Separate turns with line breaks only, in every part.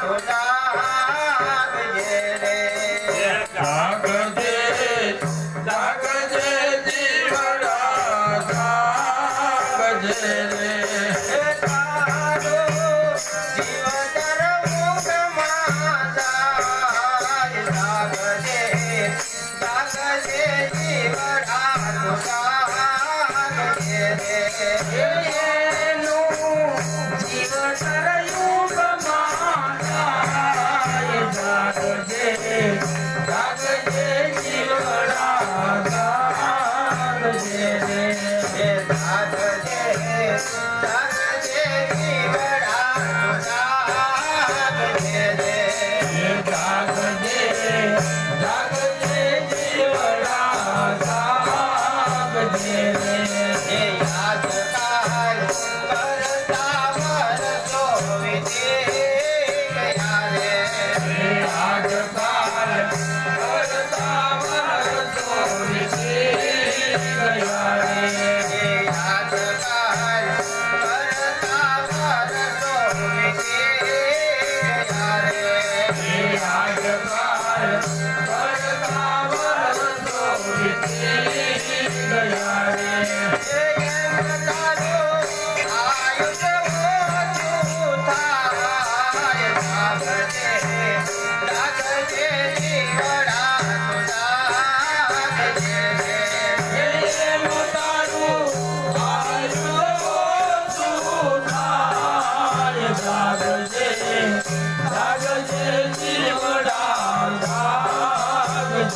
गोदा ये रे
दाग जे दाग जे दिवरा सांग जे रे ए
तागो जीवा तारू कमा जाई दाग जे जे जी
Dada.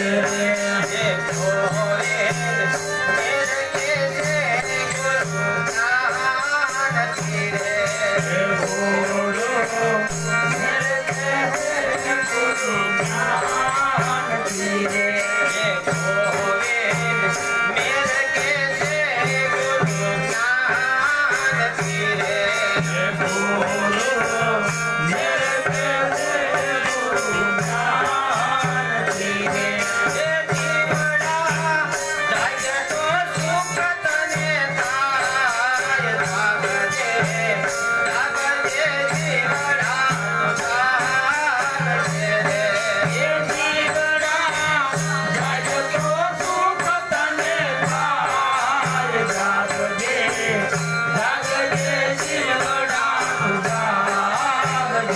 Yeah.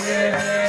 Yeah.